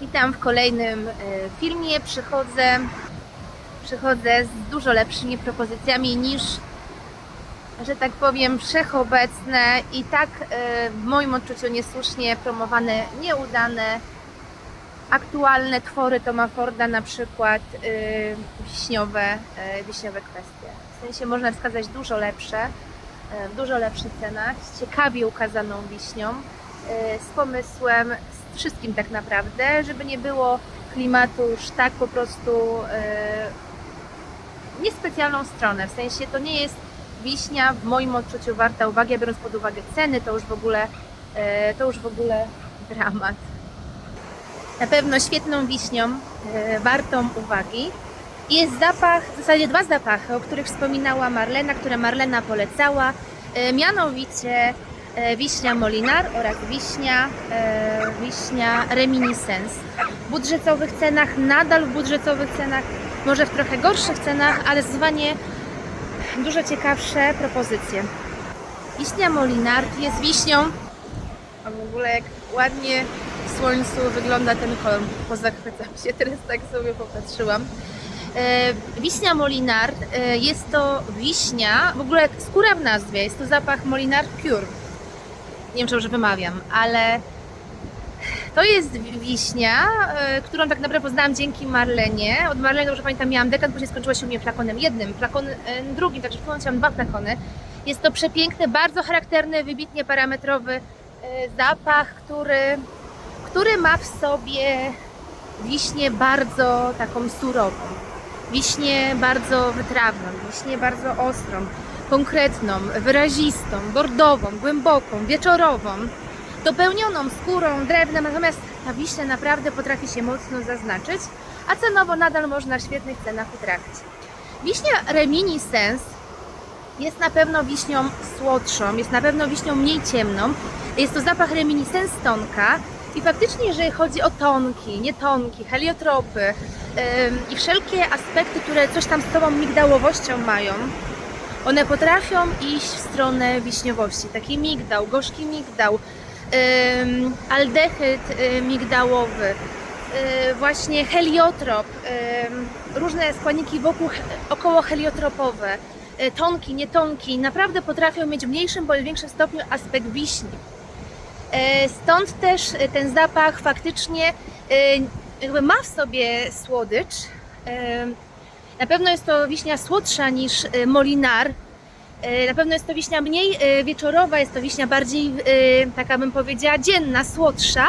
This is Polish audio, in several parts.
Witam w kolejnym e, filmie. Przychodzę, przychodzę z dużo lepszymi propozycjami niż, że tak powiem, wszechobecne i tak e, w moim odczuciu niesłusznie promowane, nieudane, aktualne twory Toma Forda, na przykład e, wiśniowe, wiśniowe kwestie. W sensie można wskazać dużo lepsze, w dużo lepszych cenach, z ciekawie ukazaną wiśnią, z pomysłem, wszystkim tak naprawdę, żeby nie było klimatu już tak po prostu e, niespecjalną stronę. W sensie to nie jest wiśnia w moim odczuciu warta uwagi, biorąc pod uwagę ceny, to już w ogóle e, to już w ogóle dramat. Na pewno świetną wiśnią, e, wartą uwagi jest zapach, w zasadzie dwa zapachy, o których wspominała Marlena, które Marlena polecała, mianowicie wiśnia Molinar oraz wiśnia, e, wiśnia Reminiscence. W budżetowych cenach, nadal w budżetowych cenach, może w trochę gorszych cenach, ale zdecydowanie dużo ciekawsze propozycje. Wiśnia Molinar jest wiśnią, a w ogóle jak ładnie w słońcu wygląda ten kolor, pozachwycam się, teraz tak sobie popatrzyłam. E, Wiśnia Molinar e, jest to wiśnia, w ogóle skóra w nazwie, jest to zapach Molinar Pure. Nie wiem, czy dobrze wymawiam, ale to jest wiśnia, e, którą tak naprawdę poznałam dzięki Marlenie. Od Marleny, dobrze pamiętam, miałam dekan, później skończyła się u mnie flakonem jednym, flakon e, drugim, także w mam dwa flakony. Jest to przepiękny, bardzo charakterny, wybitnie parametrowy e, zapach, który, który ma w sobie wiśnię bardzo taką surową, wiśnię bardzo wytrawną, wiśnię bardzo ostrą, konkretną, wyrazistą, bordową, głęboką, wieczorową, dopełnioną skórą, drewnem, natomiast ta wiśnia naprawdę potrafi się mocno zaznaczyć, a cenowo nadal można w świetnych cenach utrafić. Wiśnia Reminiscence jest na pewno wiśnią słodszą, jest na pewno wiśnią mniej ciemną. Jest to zapach reminiscence tonka i faktycznie jeżeli chodzi o tonki, nie tonki, heliotropy ym, i wszelkie aspekty, które coś tam z tą migdałowością mają, one potrafią iść w stronę wiśniowości. Taki migdał, gorzki migdał, aldehyd y, migdałowy, y, właśnie heliotrop, różne składniki wokół, około heliotropowe, y, tonki, nietonki, naprawdę potrafią mieć w mniejszym bądź większym stopniu aspekt wiśni. E, Stąd też ten zapach faktycznie ma w sobie słodycz. Na pewno jest to wiśnia słodsza niż e, Molinar. E, Na pewno jest to wiśnia mniej e, wieczorowa, jest to wiśnia bardziej, taka bym powiedziała, dzienna, słodsza,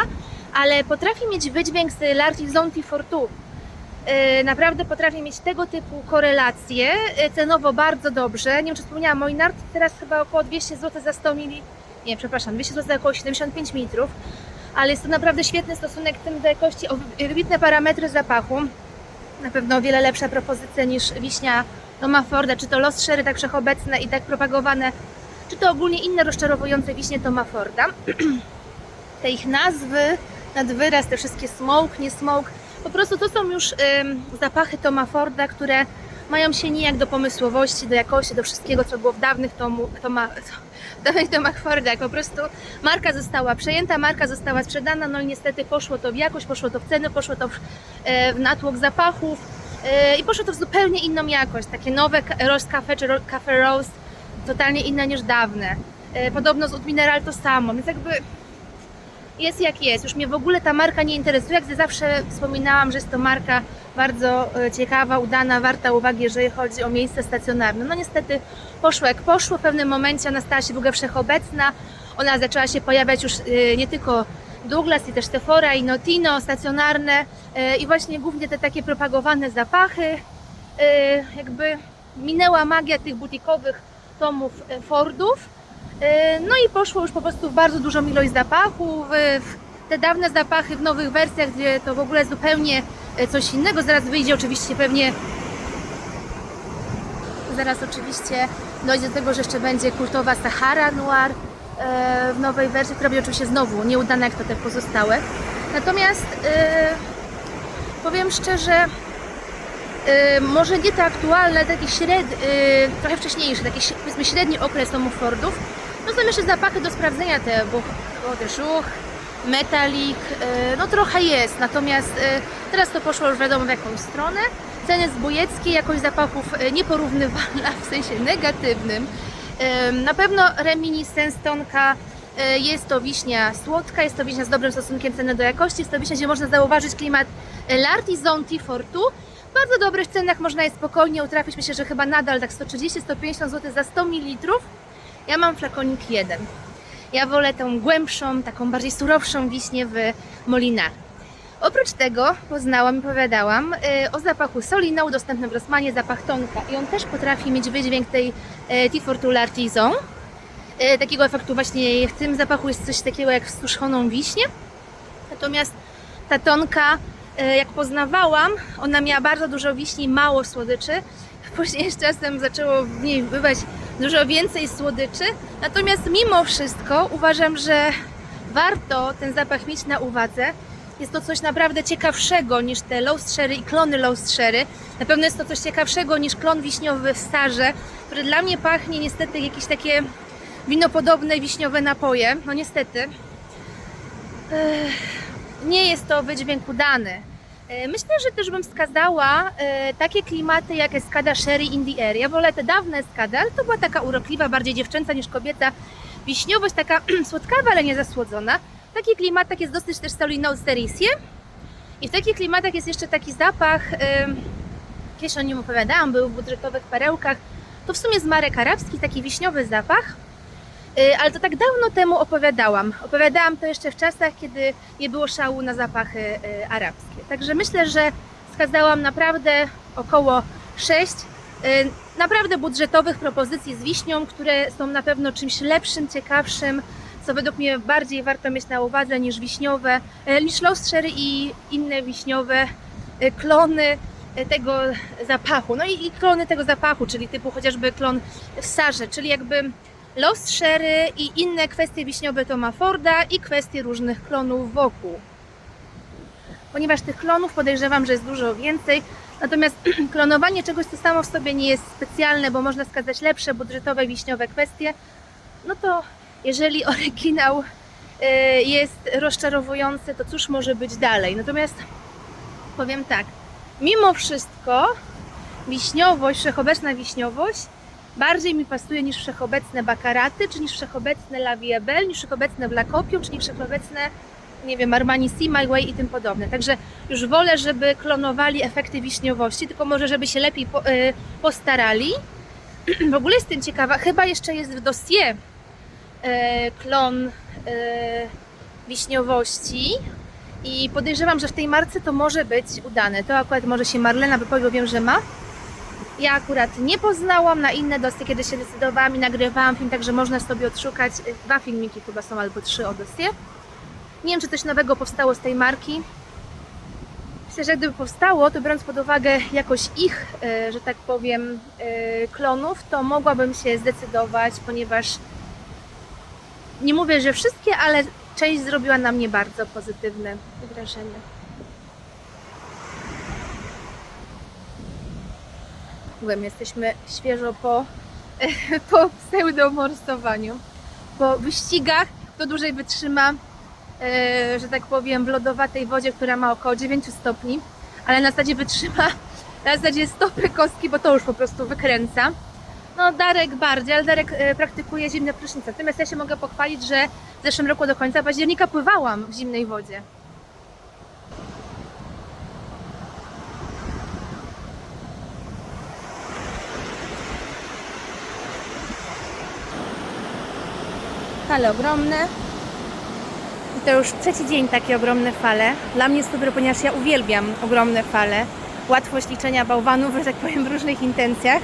ale potrafi mieć wydźwięk z L'Artisan Fortu. Naprawdę potrafi mieć tego typu korelacje, cenowo bardzo dobrze. Nie wiem, czy wspomniałam, Molinar teraz chyba około 200 zł za 100 ml nie, przepraszam, 200 zł za około 75 ml, ale jest to naprawdę świetny stosunek ceny do jakości, o wy- wybitne parametry zapachu. Na pewno o wiele lepsza propozycja niż wiśnia Toma Forda, czy to Lost Sherry tak wszechobecne i tak propagowane, czy to ogólnie inne rozczarowujące wiśnie Toma Forda. Te ich nazwy, nad wyraz, te wszystkie smoke, nie smoke, po prostu to są już zapachy Toma Forda, które mają się nijak do pomysłowości, do jakości, do wszystkiego, co było w dawnych tomu, dawnych Tomach Forda. Po prostu marka została przejęta, marka została sprzedana, no i niestety poszło to w jakość, poszło to w ceny, poszło to w, e, w natłok zapachów e, i poszło to w zupełnie inną jakość. Takie nowe Rose Cafe czy Cafe Rose, totalnie inne niż dawne. E, Podobno z Ud Mineral to samo, więc jakby jest jak jest. Już mnie w ogóle ta marka nie interesuje. Jak zawsze wspominałam, że jest to marka bardzo e, ciekawa, udana, warta uwagi, jeżeli chodzi o miejsce stacjonarne. No niestety poszło jak poszło. W pewnym momencie ona stała się ogóle wszechobecna. Ona zaczęła się pojawiać już e, nie tylko Douglas i też Sephora i Notino stacjonarne e, i właśnie głównie te takie propagowane zapachy. Jakby minęła magia tych butikowych tomów Fordów. No i poszło już po prostu w bardzo dużą ilość zapachów. Te dawne zapachy w nowych wersjach, gdzie to w ogóle zupełnie coś innego. Zaraz wyjdzie oczywiście pewnie. Zaraz oczywiście dojdzie do tego, że jeszcze będzie kultowa Sahara Noir e, w nowej wersji, która będzie oczywiście znowu nieudana jak to te pozostałe. Natomiast e, powiem szczerze, e, może nie te aktualne, taki śred, e, trochę wcześniejszy, taki powiedzmy średni okres Tomów Fordów, no są jeszcze zapachy do sprawdzenia, te Bourgogne de Jour, metalik, e, no trochę jest, natomiast e, teraz to poszło już wiadomo w jakąś stronę. Ceny zbójeckie, jakość zapachów e, nieporównywalna w sensie negatywnym. Na pewno reminiscence tonka jest to wiśnia słodka, jest to wiśnia z dobrym stosunkiem ceny do jakości, jest to wiśnia, gdzie można zauważyć klimat e, L'Artisan T42. W bardzo dobrych cenach można je spokojnie utrafić, myślę, że chyba nadal tak 130-150 zł za 100 ml. Ja mam flakonik jeden. Ja wolę tą głębszą, taką bardziej surowszą wiśnię w Molinar. Oprócz tego poznałam i opowiadałam e, o zapachu Solina, dostępnym w Rossmanie, zapach tonka. I on też potrafi mieć wydźwięk tej e, T42 L'Artisan. Takiego efektu właśnie w tym zapachu jest coś takiego jak suszoną wiśnię. Natomiast ta tonka, jak poznawałam, ona miała bardzo dużo wiśni, mało słodyczy. Później z czasem zaczęło w niej bywać dużo więcej słodyczy. Natomiast mimo wszystko uważam, że warto ten zapach mieć na uwadze. Jest to coś naprawdę ciekawszego niż te Sherry i klony Sherry. Na pewno jest to coś ciekawszego niż klon wiśniowy w Starze, który dla mnie pachnie niestety jakieś takie winopodobne wiśniowe napoje. No niestety. Ech, nie jest to wydźwięk udany. E, Myślę, że też bym wskazała e, takie klimaty jak Escada Sherry in the Air. Ja wolę te dawne Escady, ale to była taka urokliwa, bardziej dziewczęca niż kobieca. Wiśniowość taka słodkawa, ale nie zasłodzona. W takich klimatach jest dosyć też Solino Serisie. I w takich klimatach jest jeszcze taki zapach, e, kiedyś o nim opowiadałam, był w budżetowych perełkach. To w sumie z marek arabski, taki wiśniowy zapach. Y, Ale to tak dawno temu opowiadałam. Opowiadałam to jeszcze w czasach, kiedy nie było szału na zapachy y, arabskie. Także myślę, że wskazałam naprawdę około 6 y, naprawdę budżetowych propozycji z wiśnią, które są na pewno czymś lepszym, ciekawszym, co według mnie bardziej warto mieć na uwadze niż wiśniowe, niż Lost Sherry i inne wiśniowe klony tego zapachu. No i, i klony tego zapachu, czyli typu chociażby klon w Sarze, czyli jakby Lost Sherry i inne kwestie wiśniowe Toma Forda i kwestie różnych klonów wokół. Ponieważ tych klonów podejrzewam, że jest dużo więcej, natomiast klonowanie czegoś, co samo w sobie nie jest specjalne, bo można wskazać lepsze, budżetowe, wiśniowe kwestie, no to jeżeli oryginał y, jest rozczarowujący, to cóż może być dalej? Natomiast powiem tak, mimo wszystko wiśniowość, wszechobecna wiśniowość bardziej mi pasuje niż wszechobecne bakaraty, czy niż wszechobecne La Vie Belle, niż wszechobecne Black Opium, czy niż wszechobecne, nie wiem, Armani See My Way i tym podobne. Także już wolę, żeby klonowali efekty wiśniowości, tylko może, żeby się lepiej po, y, postarali. W ogóle jestem ciekawa, chyba jeszcze jest w dossier y, klon y, wiśniowości i podejrzewam, że w tej marce to może być udane. To akurat może się Marlena wypowie, bo wiem, że ma. Ja akurat nie poznałam na inne dosie, kiedy się decydowałam i nagrywałam film, także można sobie odszukać. y, Dwa filmiki chyba są, albo trzy o dosie. Nie wiem, czy coś nowego powstało z tej marki. Myślę, że gdyby powstało, to biorąc pod uwagę jakość ich, y, że tak powiem, y, klonów, to mogłabym się zdecydować, ponieważ nie mówię, że wszystkie, ale część zrobiła na mnie bardzo pozytywne wrażenie. Byłem, jesteśmy świeżo po, po pseudomorsowaniu. Po wyścigach, kto dłużej wytrzyma, e, że tak powiem, w lodowatej wodzie, która ma około 9 stopni, ale na zasadzie wytrzyma na zasadzie stopy kostki, bo to już po prostu wykręca. No Darek bardziej, ale Darek e, praktykuje zimne prysznice. Natomiast ja się mogę pochwalić, że w zeszłym roku do końca października pływałam w zimnej wodzie. Fale ogromne. I to już trzeci dzień takie ogromne fale. Dla mnie jest super, ponieważ ja uwielbiam ogromne fale. Łatwość liczenia bałwanów, że tak powiem, w różnych intencjach.